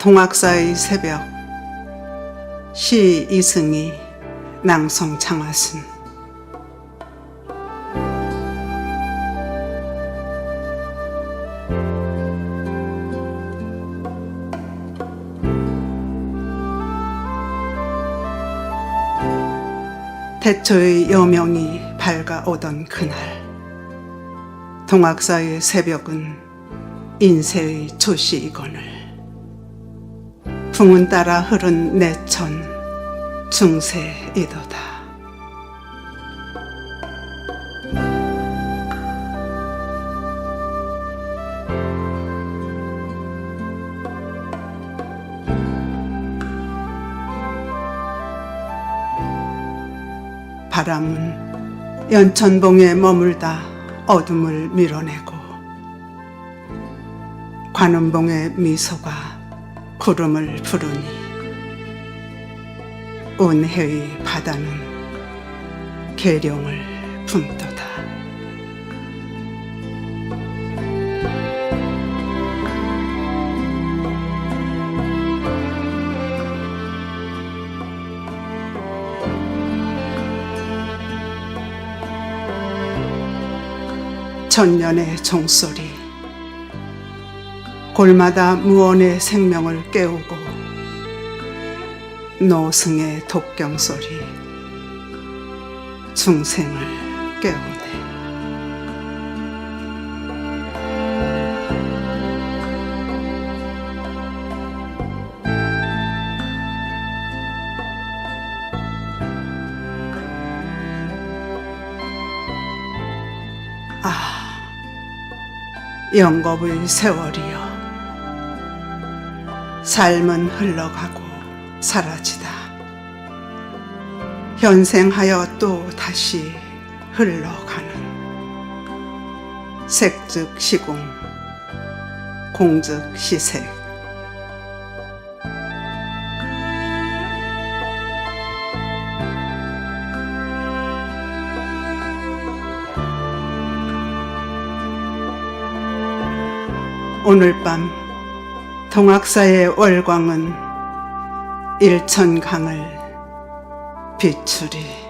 동학사의 새벽 시 이승희 낭송 창화순 태초의 여명이 밝아오던 그날 동학사의 새벽은 인세의 조시이거늘 풍은 따라 흐른 내천 중세이도다. 바람은 연천봉에 머물다 어둠을 밀어내고 관음봉의 미소가 구름을 부르니 온해의 바다는 계룡을 품도다. 천년의 종소리 골마다 무언의 생명을 깨우고 노승의 독경 소리 중생을 깨우네. 아 영겁의 세월이여 삶은 흘러가고 사라지다. 현생하여 또 다시 흘러가는 색즉 시공, 공즉 시색. 오늘 밤 동학사의 월광은 일천강을 비추리.